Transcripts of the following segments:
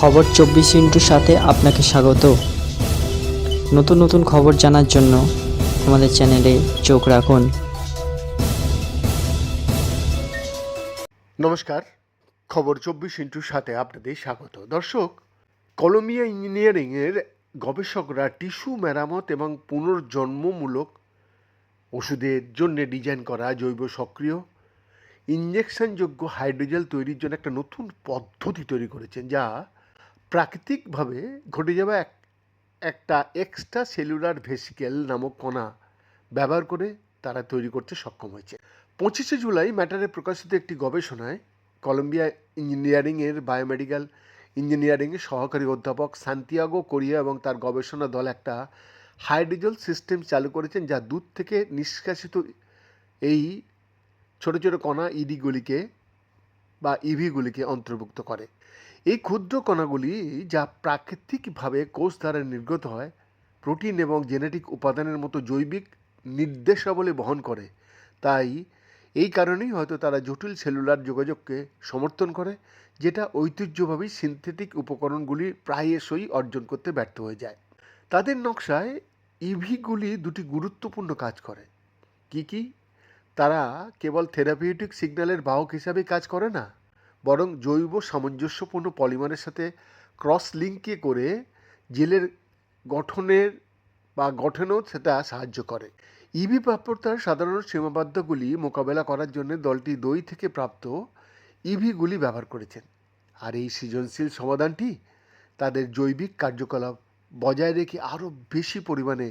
খবর চব্বিশ ইন্টুর সাথে আপনাকে স্বাগত। নতুন নতুন খবর জানার জন্য আমাদের চ্যানেলে চোখ রাখুন। নমস্কার, খবর চব্বিশ ইন্টুর সাথে আপনাদের স্বাগত। দর্শক কলম্বিয়া ইঞ্জিনিয়ারিংয়ের গবেষকরা টিস্যু মেরামত এবং পুনর্জন্মমূলক ওষুধের জন্য ডিজাইন করা জৈব সক্রিয় ইঞ্জেকশনযোগ্য হাইড্রোজেল তৈরির জন্য একটা নতুন পদ্ধতি তৈরি করেছেন, যা প্রাকৃতিকভাবে ঘটে যাওয়া এক, একটা এক্সট্রা সেলুলার ভেসিকেল নামক কণা ব্যবহার করে তারা তৈরি করতে সক্ষম হয়েছে। পঁচিশে জুলাই ম্যাটারে প্রকাশিত একটি গবেষণায় কলম্বিয়া ইঞ্জিনিয়ারিংয়ের বায়োমেডিক্যাল ইঞ্জিনিয়ারিংয়ের সহকারী অধ্যাপক সান্তিয়াগো কোরিয়া এবং তার গবেষণা দল একটা হাইড্রোজেল সিস্টেম চালু করেছেন যা দুধ থেকে নিষ্কাশিত এই ছোট ছোট কণা ইডিগুলিকে বা ইভিগুলিকে অন্তর্ভুক্ত করে। এই ক্ষুদ্র কণাগুলি যা প্রাকৃতিকভাবে কোষ দ্বারা নির্গত হয়, প্রোটিন এবং জেনেটিক উপাদানের মতো জৈবিক নির্দেশাবলী বহন করে। তাই এই কারণেই হয়তো তারা জটিল সেলুলার যোগাযোগকে সমর্থন করে, যেটা ঐতিহ্যভাবেই সিনথেটিক উপকরণগুলি প্রায়শই অর্জন করতে ব্যর্থ হয়ে যায়। তাদের নকশায় ইভিগুলি দুটি গুরুত্বপূর্ণ কাজ করে। কি কি? তারা কেবল থেরাপিউটিক সিগন্যালের বাহক হিসাবে কাজ করে না, বরং জৈব সামঞ্জস্যপূর্ণ পলিমারের সাথে ক্রস লিঙ্কে করে জেলের গঠনের বা গঠনেও সেটা সাহায্য করে। ইভি প্রাপ্যতার সাধারণ সীমাবদ্ধগুলি মোকাবেলা করার জন্য দলটি দই থেকে প্রাপ্ত ইভিগুলি ব্যবহার করেছেন। আর এই সৃজনশীল সমাধানটি তাদের জৈবিক কার্যকলাপ বজায় রেখে আরও বেশি পরিমাণে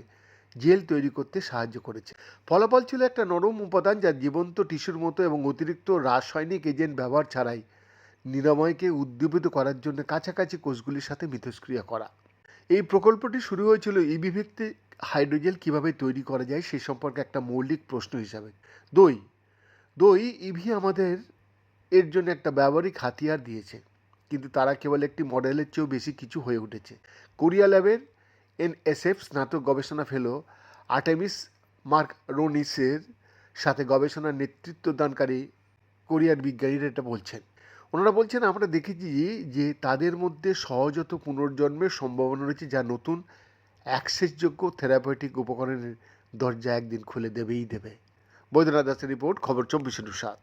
জেল তৈরি করতে সাহায্য করেছে। ফলাফল ছিল একটা নরম উপাদান যা জীবন্ত টিস্যুর মতো এবং অতিরিক্ত রাসায়নিক এজেন্ট ব্যবহার ছাড়াই নিরাময়কে উদ্দীপিত করার জন্য কাছাকাছি কোষগুলির সাথে মিথস্ক্রিয়া করা। এই প্রকল্পটি শুরু হয়েছিল ইবি ভিত্তিক হাইড্রোজেল কীভাবে তৈরি করা যায় সে সম্পর্কে একটা মৌলিক প্রশ্ন হিসাবে। দই। দই ইভি আমাদের এর জন্য একটা ব্যবহারিক হাতিয়ার দিয়েছে, কিন্তু তারা কেবল একটি মডেলের চেয়েও বেশি কিছু হয়ে উঠেছে। কোরিয়া ল্যাবের এনএসএফ স্নাতক গবেষণা ফেলো আর্টেমিস মার্ক রোনিসের সাথে গবেষণার নেতৃত্ব দানকারী কোরিয়ার বিজ্ঞানীরা এটা বলছেন। ওনারা বলছেন, আমরা দেখেছি যে তাদের মধ্যে সহজত পুনর্জন্মের সম্ভাবনা রয়েছে, যা নতুন অ্যাক্সেসযোগ্য থেরাপিউটিক উপকরণের দরজা একদিন খুলে দেবেই দেবে। বৈদ্যনাথ দাসের রিপোর্ট, খবর চব্বিশ সাত।